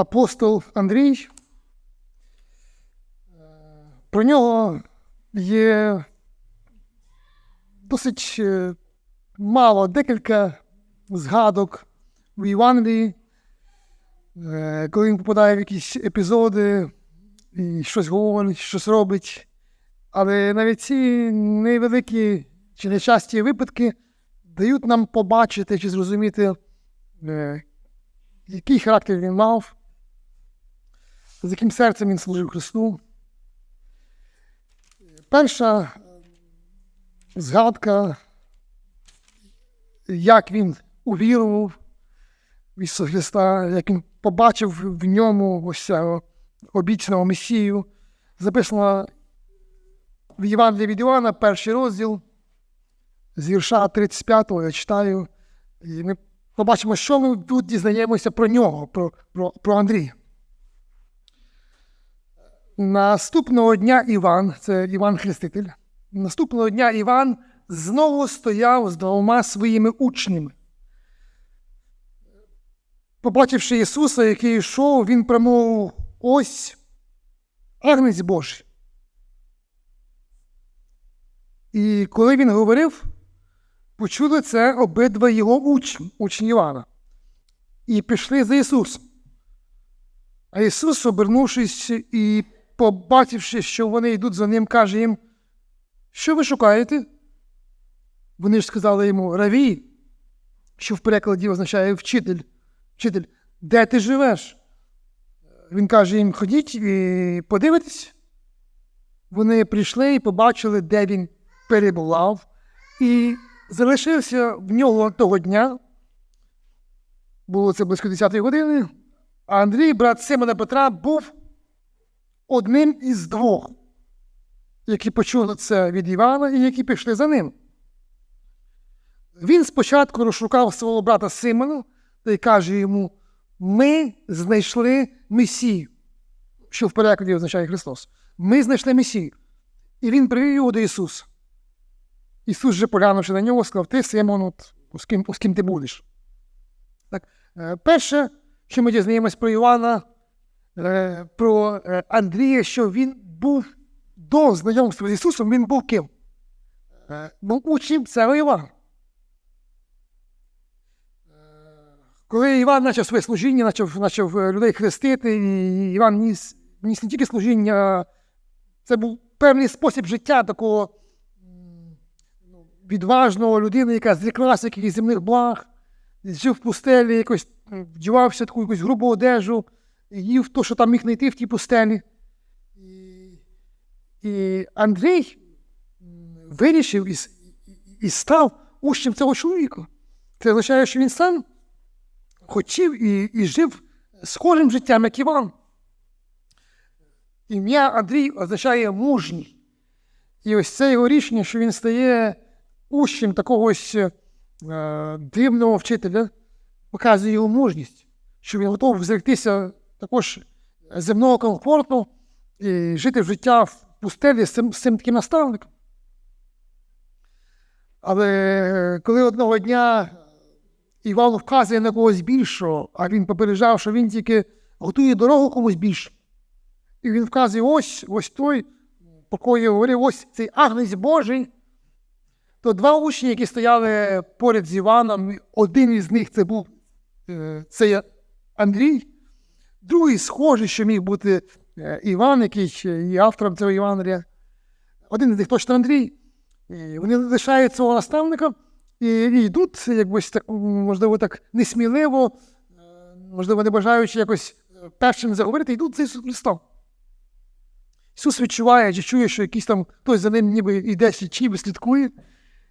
апостол Андрій. Про нього є досить е, мало, декілька згадок в Євангелії, Е, коли він попадає в якісь епізоди і щось говорить, щось робить. Але навіть ці невеликі чи нечасті випадки дають нам побачити чи зрозуміти, е, який характер він мав, з яким серцем він служив Христу. Перша згадка, як він увірував в Ісуса Христа, як він побачив в ньому ось цього обіцяного Месію, записано в Євангелії від Івана, перший розділ, з вірша 35 я читаю, і ми побачимо, що ми тут дізнаємося про нього, про, про, про Андрія. Наступного дня Іван, це Іван Хреститель, наступного дня Іван знову стояв з двома своїми учнями. Побачивши Ісуса, який йшов, він промовив ось агнець Божий. І коли він говорив, почули це обидва його учні, учні Івана, і пішли за Ісусом. А Ісус, обернувшись і побачивши, що вони йдуть за ним, каже їм, що ви шукаєте? Вони ж сказали йому Раві, що в перекладі означає вчитель. Вчитель, де ти живеш? Він каже їм, ходіть і подивитесь. Вони прийшли і побачили, де він перебував, і залишився в нього того дня. Було це близько 10-ї години. А Андрій, брат Симона Петра, був одним із двох, які почули це від Івана і які пішли за ним. Він спочатку розшукав свого брата Симона та й каже йому: Ми знайшли Месію, що в перекладі означає Христос. Ми знайшли Месію. І він привів його до Ісуса. Ісус же, поглянувши на нього, сказав: Ти, Симон, от, з, ким, з ким ти будеш. Так, е, Перше, що ми дізнаємось про Івана, про е, Андрія, що він був до знайомства з Ісусом, він був ким? Е, Був учнем царя Івана. Коли Іван почав своє служіння, почав, почав е, людей хрестити, і Іван ніс, ніс не тільки служіння, це був певний спосіб життя такого ну, відважного людини, яка зріклася якихось земних благ, жив в пустелі, якось вдівався таку якусь грубу одежу, їв то, що там міг знайти в тій пустелі. І, Андрій вирішив і, і став учнем цього чоловіка. Це означає, що він сам хотів і, і жив схожим життям, як Іван. Ім'я Андрій означає мужній. І ось це його рішення, що він стає учнем такого ось е, дивного вчителя, показує його мужність, що він готовий зректися також земного комфорту і жити життя в пустелі з цим, з цим таким наставником. Але коли одного дня Іван вказує на когось більшого, а він попереджав, що він тільки готує дорогу комусь більше. І він вказує ось ось той, про кого я говорив, ось цей агнець Божий. То два учні, які стояли поряд з Іваном, один із них це був е, це Андрій, другий схожий, що міг бути е, Іван, який є автором цього Євангелія. Один з них точно Андрій. І вони лишають свого наставника і, йдуть, якось так, можливо, так несміливо, е, можливо, не бажаючи якось е, першим заговорити, йдуть за Ісусом Христом. Ісус відчуває чи чує, що якийсь там хтось за ним ніби йде ніби слідкує.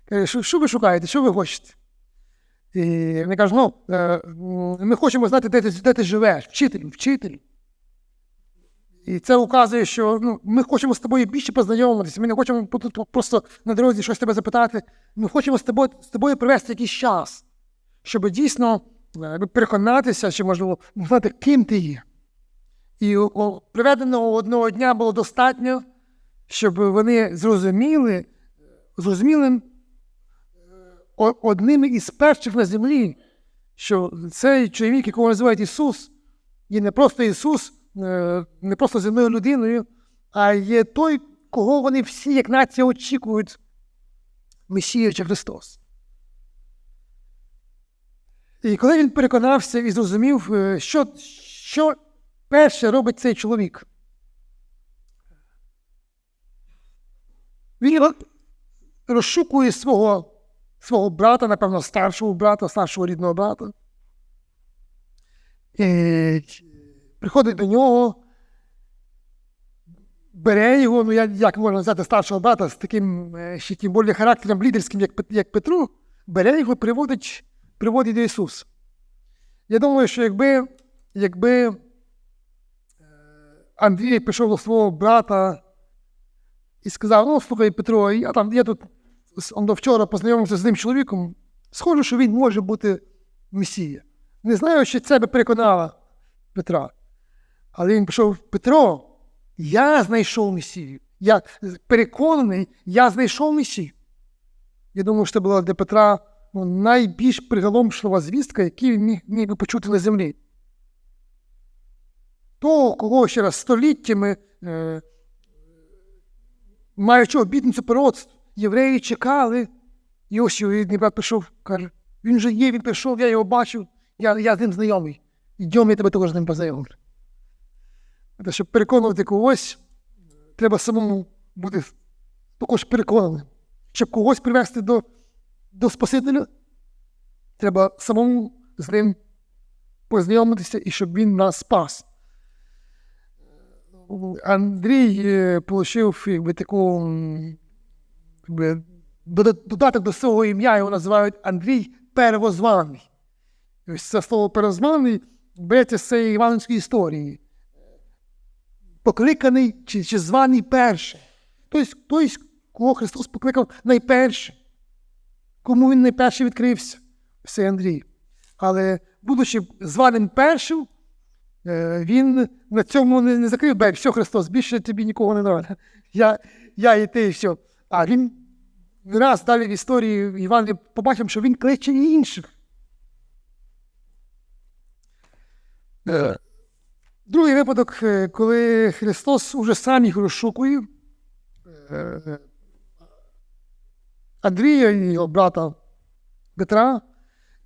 Каже, що, що ви шукаєте, що ви хочете? І вони кажуть, ну, е, ми хочемо знати, де ти, де ти живеш, вчителю, вчителю. І це указує, що ну, ми хочемо з тобою більше познайомитися. Ми не хочемо просто на дорозі щось тебе запитати. Ми хочемо з тобою, з тобою провести якийсь час, щоб дійсно е, переконатися, чи можливо знати, ким ти є. І приведеного одного дня було достатньо, щоб вони зрозуміли, зрозуміли о- одними із перших на землі, що цей чоловік, якого називають Ісус, є не просто Ісус, е, не просто земною людиною, а є той, кого вони всі, як нація, очікують Месія чи Христос. І коли він переконався і зрозумів, е, що, що перше робить цей чоловік, він розшукує свого, свого брата, напевно, старшого брата, старшого рідного брата. І приходить до нього, бере його, ну як можна назвати старшого брата з таким е, ще тим більше характером лідерським, як, як Петру, бере його приводить, приводить до Ісуса. Я думаю, що якби, якби е, Андрій пішов до свого брата і сказав: ну, слухай, Петро, я там я тут он до вчора познайомився з ним чоловіком, схоже, що він може бути Месія. Не знаю, чи це би переконало Петра. Але він пішов, Петро, я знайшов Месію. Я переконаний, я знайшов Месію. Я думаю, що це була для Петра ну, найбільш приголомшлива звістка, яку він міг, міг би почути на землі. Того, кого ще раз століттями, е, маючи обітницю пророцтв, євреї чекали, і ось брат прийшов, каже, він же є, він прийшов, я його бачив, я, я з ним знайомий. Йдемо, я тебе також з ним познайомлю. Щоб переконувати когось, треба самому бути також переконаним. Щоб когось привести до, до Спасителя, треба самому з ним познайомитися і щоб він нас спас. Андрій е, отримав таку додаток до свого ім'я, його називають Андрій Первозваний. Ось це слово первозваний береться з цієї іванівської історії. Покликаний чи, чи званий перший. Тобто, той, кого Христос покликав найперше. Кому він найперше відкрився? Це Андрій. Але, будучи званим першим, е, він на цьому не, не закрив берег, все, Христос, більше тобі нікого не треба. Я, я і ти, і все. А він раз далі в історії Іван побачив, що він кличе і інших. Е, Другий випадок, е, коли Христос уже сам їх розшукує. е, Андрія і його брата Петра,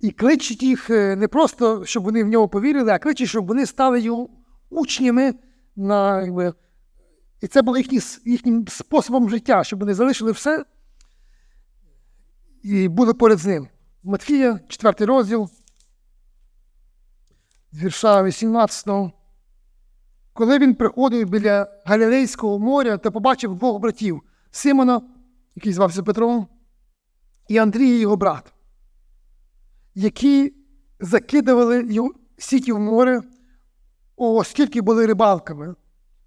і кличуть їх не просто, щоб вони в нього повірили, а кличуть, щоб вони стали його учнями на, якби, і це було їхні, їхнім способом життя, щоб вони залишили все і були поряд з ним. Матфія, 4 розділ, з вірша 18. Коли він приходив біля Галілейського моря та побачив двох братів Симона, який звався Петром, і Андрія, його брат, які закидували сіті в море, оскільки були рибалками,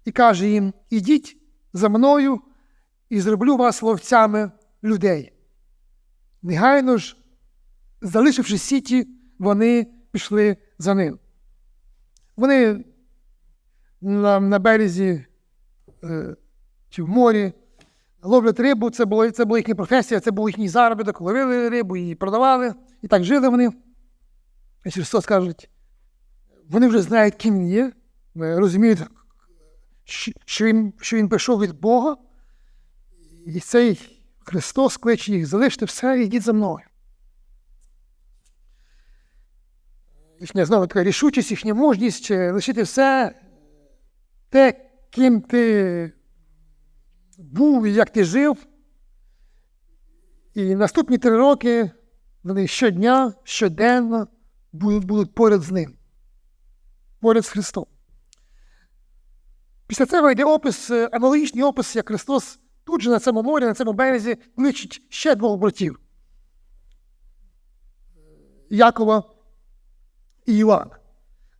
і каже їм: Ідіть за мною і зроблю вас ловцями людей. Негайно ж, залишивши сіті, вони пішли за ним. Вони на, на березі е, чи в морі ловлять рибу, це було, це була їхня професія, це був їхній заробіток, ловили рибу і продавали. І так жили вони. І Христос каже, вони вже знають, ким він є, розуміють, що- він, що він прийшов від Бога. І цей Христос кличе їх, залиште все і йдіть за мною. Їхня знову така рішучість, їхня мужність лишити все те, ким ти був і як ти жив. І наступні три роки вони щодня, щоденно будуть поряд з ним, поряд з Христом. Після цього йде опис, е, аналогічний опис, як Христос тут же на цьому морі, на цьому березі кличить ще двох братів. Якова і Івана.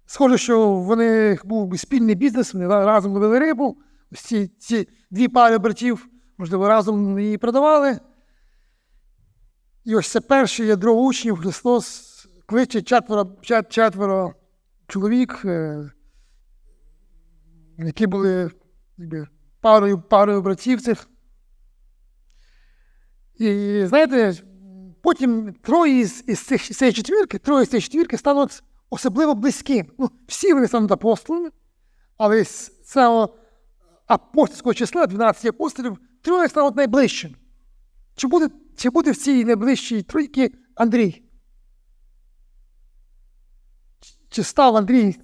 Схоже, що в них був спільний бізнес, вони разом ловили рибу. Ось ці, ці дві пари братів, можливо, разом її продавали. І ось це перший ядро учнів Христос кличе четверо, четверо чоловік, е, які були якби, парою, парою братів цих. І знаєте, потім троє із, із цих, цієї четвірки, троє з цієї четвірки стануть особливо близьким. Ну, всі вони стануть апостолами, але з цього апостольського числа 12 апостолів троє стануть найближчим. Чи буде, чи буде в цій найближчій тройці Андрій? Чи став Андрій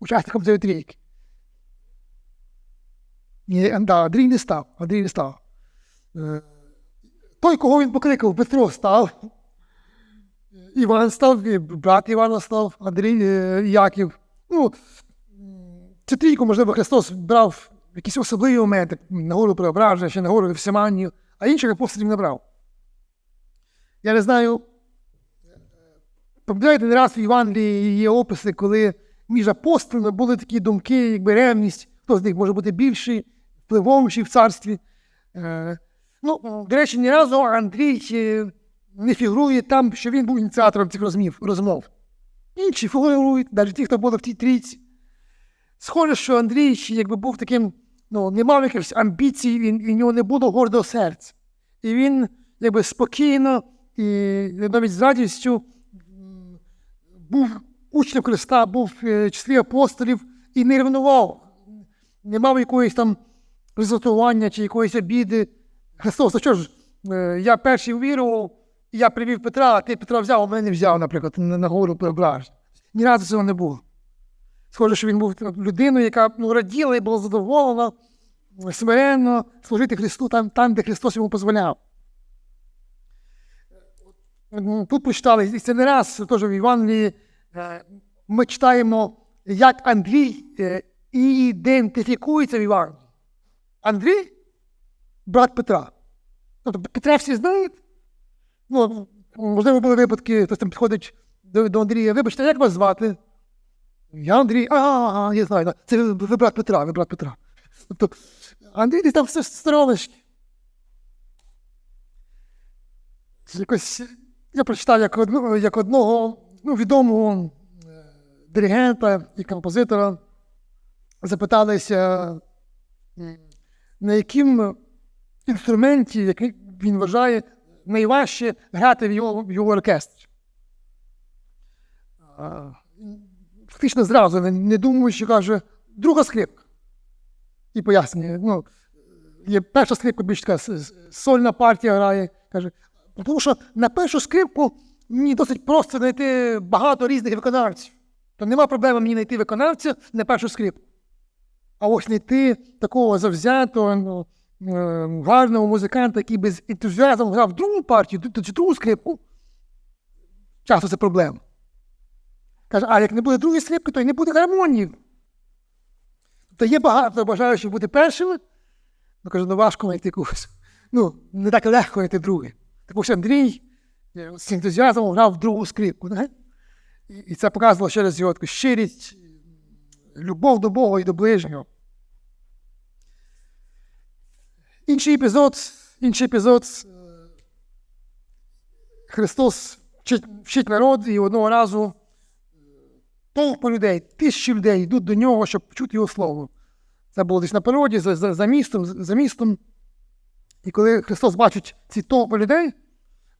учасником цієї трійки? Да, Андрій не став. Андрій не став. Е, Той, кого він покликав, Петро став. Іван став, брат Івана став, Андрій е, Яків. Ну, цю трійку, можливо, Христос брав якісь особливі моменти, на гору преображення, чи на гору Евсиманію, а інших апостолів не брав. Я не знаю, пам'ятаєте, не раз в Євангелії є описи, коли між апостолами були такі думки, якби ревність, хто з них може бути більший, впливовіший в царстві. Е, ну, до речі, ні разу Андрій е, не фігурує там, що він був ініціатором цих розмов. розмов. Інші фігурують, навіть ті, хто були в тій трійці. Схоже, що Андрій якби був таким, ну, не мав якихось амбіцій, він, і в нього не було гордого серця. І він якби спокійно і навіть з радістю був учнем Христа, був е, в числі апостолів і не ревнував, не мав якоїсь там результування чи якоїсь обіди. Христос, а що ж, е, я перший увірував, і я привів Петра, а ти Петра взяв, а мене не взяв, наприклад, на, гору преображення. Ні разу цього не було. Схоже, що він був людиною, яка ну, раділа і була задоволена, смиренно служити Христу там, там де Христос йому дозволяв. Тут прочитали, і це не раз теж в Євангелії, е, ми читаємо, як Андрій е, ідентифікується в Євангелії. Андрій брат Петра. Тобто Петра всі знають. Ну, можливо, були випадки, хтось там підходить до, до Андрія, вибачте, як вас звати? Я Андрій, а, я знаю, це ви, брат Петра, ви брат Петра. Тобто Андрій десь там все стороночки. Якось я прочитав як одного, як одного ну, відомого е, диригента і композитора. Запиталися, на яким інструменті, який він вважає, найважче грати в його, в його оркестрі. Фактично зразу, не, думаючи, каже, друга скрипка. І пояснює, ну, є перша скрипка більш така сольна партія грає. Каже, тому що на першу скрипку мені досить просто знайти багато різних виконавців. То нема проблеми мені знайти виконавця на першу скрипку. А ось знайти такого завзятого, ну, е, гарного музиканта, який би з ентузіазмом грав другу партію, д- другу скрипку. Часто це проблема. Каже, а як не буде другої скрипки, то й не буде гармонії. Тобто є багато бажаючих бути першими, ну каже, ну важко знайти когось. Ну, не так легко знайти друге. Так ось Андрій е, з ентузіазмом грав другу скрипку. Не? І це показувало через його таку щирість, любов до Бога і до ближнього. Інший епізод, інший епізод. Христос вчить, народ і одного разу толпа людей, тисячі людей йдуть до нього, щоб почути його слово. Це було десь на природі, за, за, за містом, за містом. І коли Христос бачить ці толпи людей,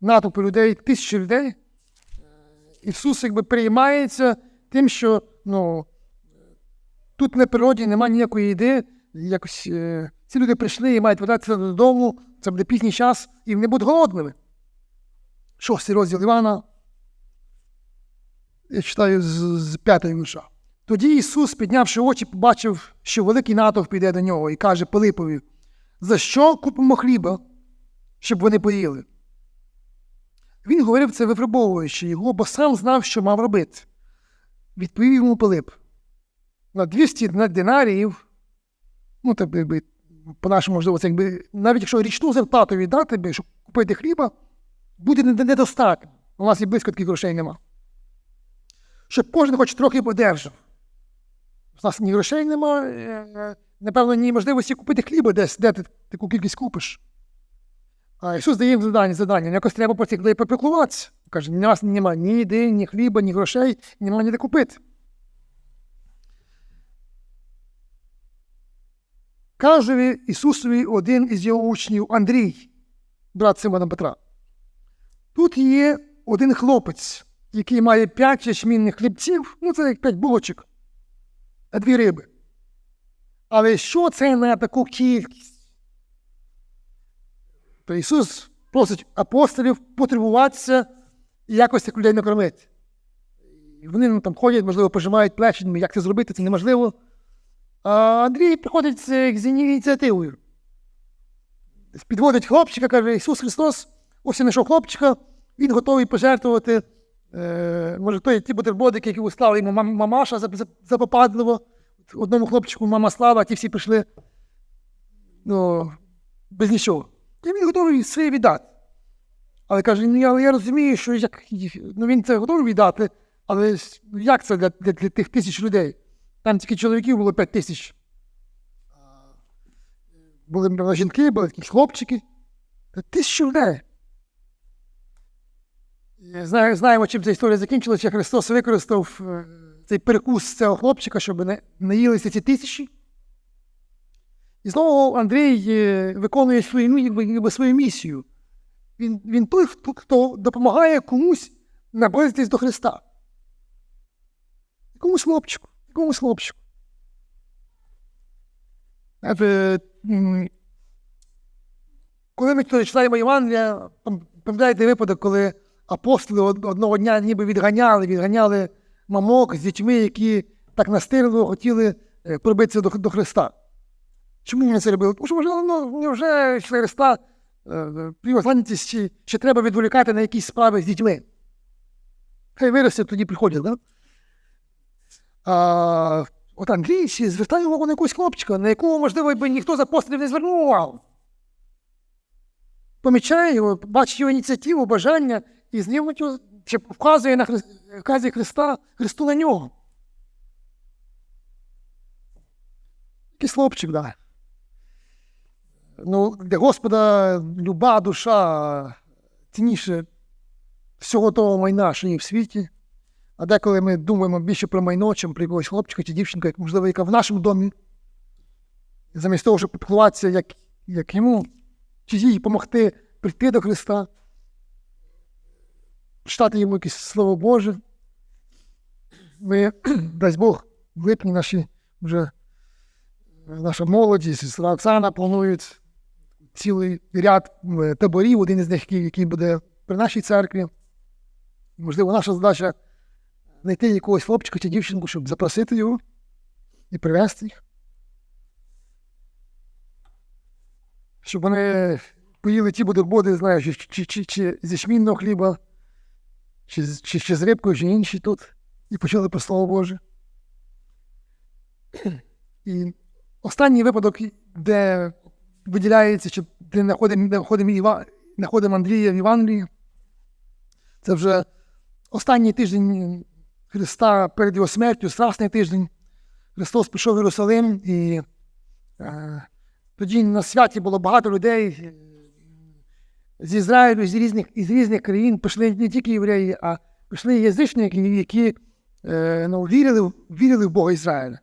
натовпи людей, тисячі людей, Ісус якби переймається тим, що ну, тут на природі немає ніякої їди, якось е, ці люди прийшли і мають вертатися додому, це буде пізній час, і вони будуть голодними. Шостий розділ Івана, я читаю з, з п'ятої вірша. Тоді Ісус, піднявши очі, побачив, що великий натовп іде до нього, і каже Пилипові: За що купимо хліба, щоб вони поїли? Він говорив це випробовуючи його, бо сам знав, що мав робити. Відповів йому Пилип: на 200 динаріїв, ну, так якби, по-нашому, можливо, це якби, навіть якщо річну зарплату віддати, би, щоб купити хліба, буде не- недостатньо. У нас і близько таких грошей нема. Щоб кожен хоч трохи подержав. У нас ні грошей нема, е, напевно, ні можливості купити хліба десь, де ти таку кількість купиш. А Ісус дає їм завдання, завдання. Ну, Якось треба про цих людей попіклуватися. Каже, у нас немає ні їди, ні хліба, ні грошей, немає ніде купити. Каже Ісусові один із його учнів Андрій, брат Симона Петра. Тут є один хлопець, який має п'ять ячмінних хлібців, ну це як п'ять булочок, а дві риби. Але що це на таку кількість? То Ісус просить апостолів потребуватися і якось цих людей накормити. Вони ну, там ходять, можливо, пожимають плечі, як це зробити, це неможливо. Андрій приходить з з ініціативою. Підводить хлопчика, каже, Ісус Христос, ось я знайшов хлопчика, він готовий пожертвувати. Е, може, той ті бутербродики, які услала йому мамаша за- за- запопадливо. Одному хлопчику мама слава, а ті всі прийшли ну, без нічого. І він готовий все віддати. Але каже, ну я, я розумію, що як, ну, він це готовий віддати, але як це для, для, для тих тисяч людей? Там тільки чоловіків було 5 тисяч. Були жінки, були якісь хлопчики. Та Тисячі людей. І знаємо, чим ця історія закінчилася. Христос використав е, цей перекус цього хлопчика, щоб не наїлися ці тисячі. І знову Андрій е, виконує свою, ну, якби, свою місію. Він, він той, хто, допомагає комусь наблизитись до Христа. Якомусь хлопчику, якомусь хлопчику. Коли ми читаємо Євангелія, пам'ятаєте випадок, коли апостоли одного дня ніби відганяли, відганяли мамок з дітьми, які так настирливо хотіли е, пробитися до, до Христа. Чому вони це робили? Тому що, можливо, ну, після Христа е, привознанітість, чи, чи треба відволікати на якісь справи з дітьми? Хай виросте, тоді приходять, так? Да? А, от Андрій ще звертає увагу на якогось хлопчика, на якого, можливо, би ніхто з апостолів не звернув увагу. Помічає його, бачить його ініціативу, бажання і його, чи вказує на Хри... вказує Христа, Христу на нього. Якийсь хлопчик, так. Да. Ну, для Господа люба душа цінніше всього того майна, що є в світі. А деколи ми думаємо більше про майно, чим про якогось хлопчика чи дівчинку, як, можливо, яка в нашому домі. Замість того, щоб піклуватися, як, як йому, чи їй допомогти прийти до Христа, читати йому якесь Слово Боже. Ми, дасть Бог, в липні наші вже наша молодість, сестра Оксана планують цілий ряд е, таборів, один із них, який буде при нашій церкві. Можливо, наша задача знайти якогось хлопчика чи дівчинку, щоб запросити його і привезти їх. Щоб вони поїли ті бутерброди, знаю, чи, чи, чи, чи зі шмінного хліба, чи, чи, чи з рибкою, чи інші тут, і почули про Слово Боже. І останній випадок, де виділяється, що де знаходимо, знаходимо Андрія в Євангелії, це вже останній тиждень Христа перед його смертю, страсний тиждень. Христос пішов в Єрусалим, і е, тоді на святі було багато людей е, з Ізраїлю, з різних, із різних країн. Пішли не тільки євреї, а пішли язичники, які е, ну, вірили, вірили в Бога Ізраїля.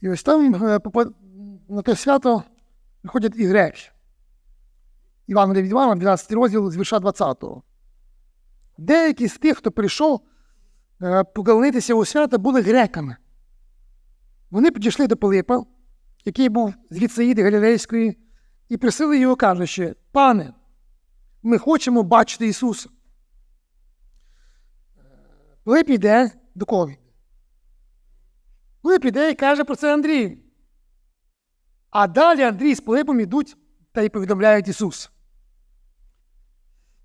І ось там е, на те свято приходять і греки. Іван від Івана, 12 розділ з вірша 20. Деякі з тих, хто прийшов е, поклонитися у свято, були греками. Вони підійшли до Пилипа, який був з Віцаїди Галілейської, і просили його, кажучи, пане, ми хочемо бачити Ісуса. Пилип йде до кого? Пилип іде і каже про це Андрію. А далі Андрій з Пилипом йдуть та й повідомляють Ісус.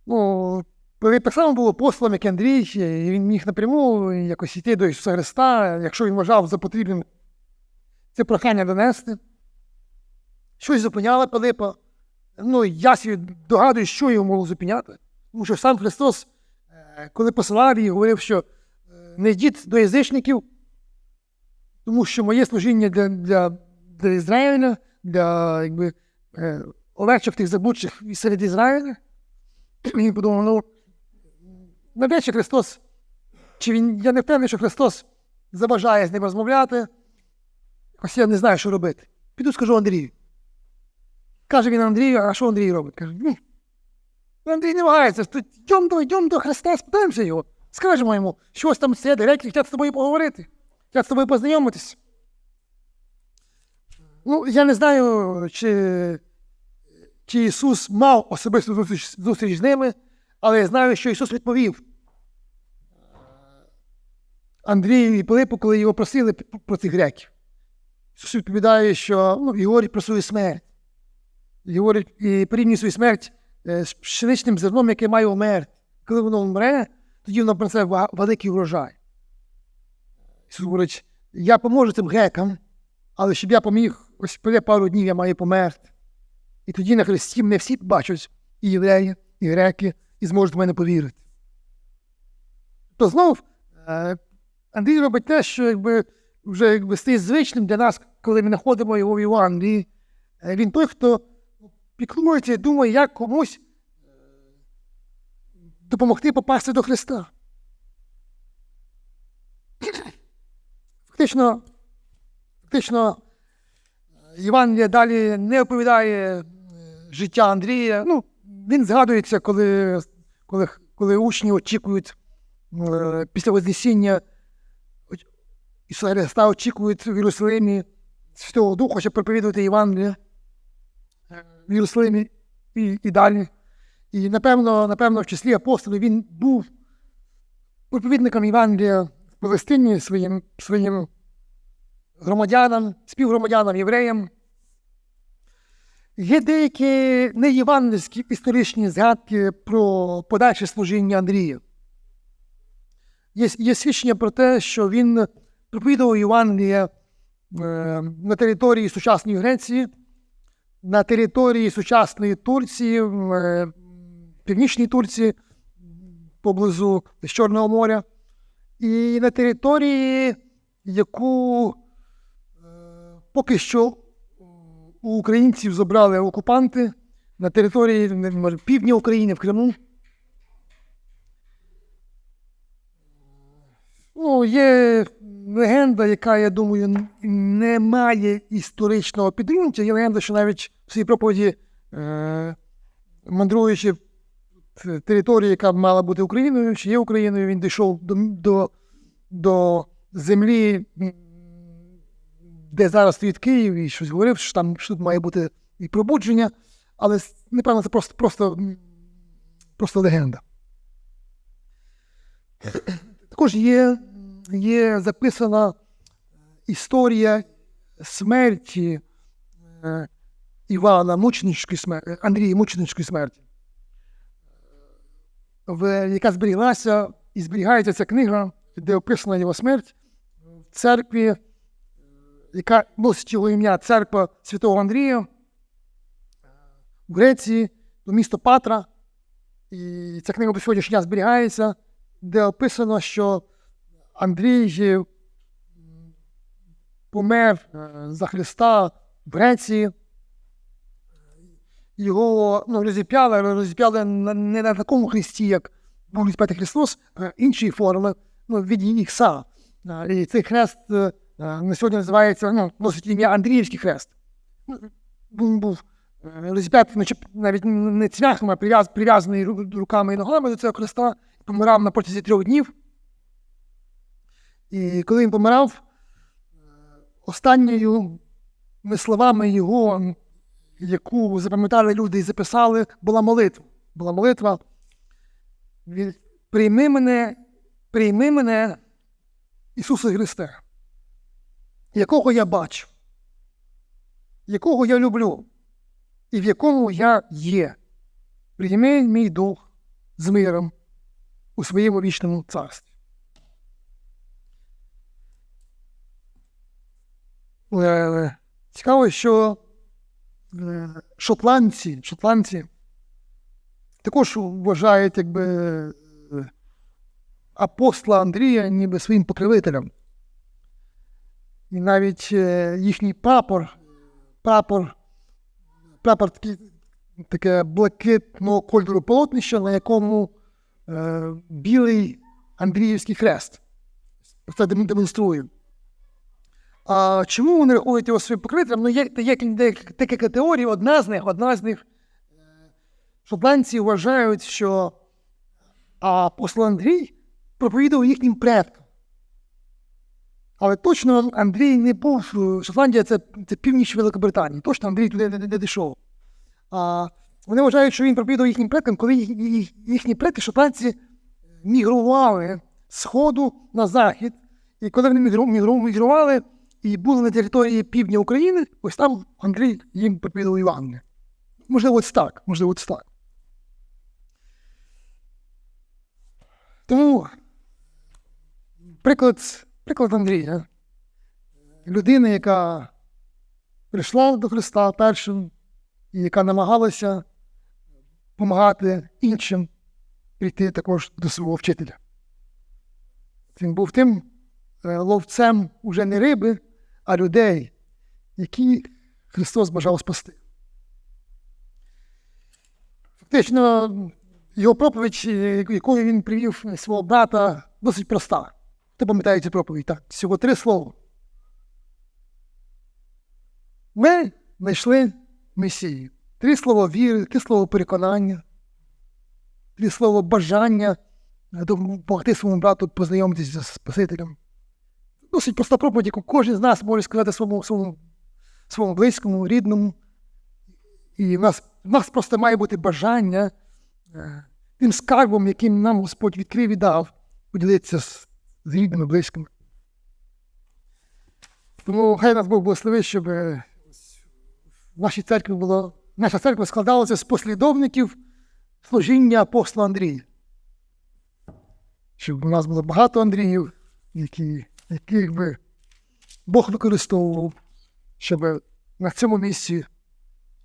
Ну, так само був апостолом, як Андрій, і він міг напряму якось йти до Ісуса Христа, якщо він вважав за потрібним це прохання донести. Щось зупиняло Пилипа. Ну, я собі догадую, що його могло зупиняти. Тому що сам Христос, е, коли посилав їх, говорив, що е, не йдіть до язичників, тому що моє служіння для, для, для Ізраїля, для якби, е, овечок тих забутчих серед Ізраїля. Він подумав, ну, навряд чи Христос, чи він, я не впевнений, що Христос забажає з ним розмовляти. Ось я не знаю, що робити. Піду скажу Андрію. Каже він Андрію, а що Андрій робить? Каже, ні. Андрій не вагається, тут йдемо до, йдемо до Христа, спитаємося його. Скажемо йому, щось там це, греки хочуть з тобою поговорити, хочуть з тобою познайомитись. Ну, я не знаю, чи, чи Ісус мав особисту зустріч, зустріч з ними, але я знаю, що Ісус відповів. Андрію і Пилипу, коли його просили про цих греків. Ісус відповідає, що ну, і говорить про свою смерть. І говорить і порівнює свою смерть е, з пшеничним зерном, яке має вмерти. Коли воно вмре, тоді воно принесе великий врожай. Ісус говорить, я поможу цим грекам, але щоб я поміг, ось пройде пару днів я маю померти. І тоді на Христі мене всі побачать, і євреї, і греки, і зможуть в мене повірити. То знов е, Андрій робить те, що якби, вже якби, стає звичним для нас, коли ми знаходимо його в Євангелії. Е, Він той, хто піклується і думає, як комусь е, допомогти попасти до Христа. Фактично, фактично, е, Євангелія далі не оповідає життя Андрія. Ну, він згадується, коли, коли, коли учні очікують після Вознесіння Христа очікують в Єрусалимі Святого Духа, щоб проповідувати Євангелія в Єрусалимі і, і далі. І напевно, напевно, в числі апостолів він був проповідником Євангелія в Палестині своїм, своїм громадянам, співгромадянам, євреям. Є деякі неєвангельські історичні згадки про подальше служіння Андрія. Є, є свідчення про те, що він проповідував Євангелія на території сучасної Греції, на території сучасної Турції, е, північній Турції, поблизу Чорного моря, і на території, яку е, поки що у українців забрали окупанти на території півдня України в Криму. Ну, є легенда, яка, я думаю, не має історичного підґрунтя. Є легенда, що навіть в своїй проповіді, е, мандруючи в території, яка мала бути Україною, чи є Україною, він дійшов до, до, до землі, де зараз стоїть Київ, і щось говорив, що там що тут має бути і пробудження, але напевно це просто, просто, просто легенда. Також є, є записана історія смерті е, Івана мученическої смерті, Андрія мученическої смерті, в, яка зберіглася і зберігається ця книга, де описана його смерть в церкві, яка носить його ім'я Церква Святого Андрія в Греції, до міста Патра. І ця книга до сьогоднішнього зберігається де описано, що Андрій помер е, за Христа в Греції. Його ну, розіп'яли, розіп'яли не на такому хресті, як був розіп'ятий Христос, а іншої форми, ну, від Ікса. Е, І цей хрест е, на сьогодні називається, ну, носить ім'я Андріївський хрест. Ну, Він був розіп'ятий навіть не цвяхом, а прив'язаний руками і ногами до цього хреста помирав на протязі трьох днів. І коли він помирав, останньою словами його, яку запам'ятали люди і записали, була молитва. Була молитва. Прийми мене, прийми мене, Ісусе Христе, якого я бачу, якого я люблю, і в якому я є. Прийми мій дух з миром у своєму вічному царстві. Е, Цікаво, що е, шотландці, шотландці також вважають якби, е, апостола Андрія ніби своїм покровителем. І навіть їхній прапор, прапор, прапор таке блакитного кольору полотнища, на якому білий Андріївський хрест. Це дем- демонструю. А чому вони рахують його своїм покровителем? Ну, є, є декілька теорій, одна з них, одна з них, е, шотландці вважають, що апостол Андрій проповідав їхнім предкам. Але точно Андрій не був. е, Шотландія це, це північ Великобританії. Точно Андрій туди не, не, не дійшов. А вони вважають, що він проповідав їхнім предкам, коли їх, їх- їхні предки шотландці мігрували з сходу на захід. І коли вони мігру- мігру- мігрували і були на території півдня України, ось там Андрій їм проповідав Івангелія. Можливо, ось так. Можливо, ось так. Тому приклад, приклад Андрія. Людина, яка прийшла до Христа першим, і яка намагалася допомагати іншим прийти також до свого вчителя. Він був тим е, ловцем уже не риби, а людей, які Христос бажав спасти. Фактично, його проповідь, е, якою він привів свого брата, досить проста. Хто пам'ятає цю проповідь? Так, всього три слова. Ми знайшли Месію. Три слова віри, три слова переконання, три слова бажання допомогти своєму брату познайомитися з Спасителем. Досить проста проповідь, яку кожен з нас може сказати своєму, своєму, своєму близькому, рідному. І в нас, в нас просто має бути бажання е, тим скарбом, яким нам Господь відкрив і дав, поділитися з, з рідними, близькими. Тому хай нас Бог благословить, щоб е, в нашій церкві було, наша церква складалася з послідовників служіння апостола Андрія. Щоб у нас було багато Андріїв, які, яких би Бог використовував, щоб на цьому місці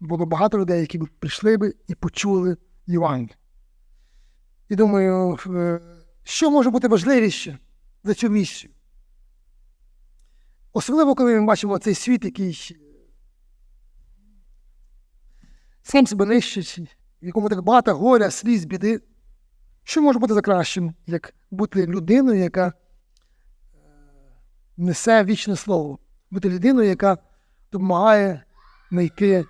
було багато людей, які б прийшли би і почули Євангеліє. І думаю, е, що може бути важливіше за цю місію? Особливо, коли ми бачимо цей світ, який сам себе нищить, якому так багато горя, сліз, біди. Що може бути за кращим, як бути людиною, яка е, несе вічне слово, бути людиною, яка допомагає знайти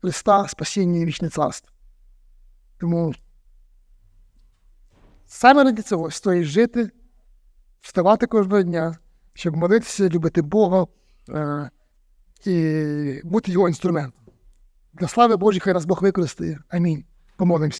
Христа, спасіння і вічне царство. Тому саме ради цього стоїть жити, вставати кожного дня, щоб молитися, любити Бога е, і бути його інструментом. Для слави Божої, хай нас Бог використає. Амінь. Помолимося.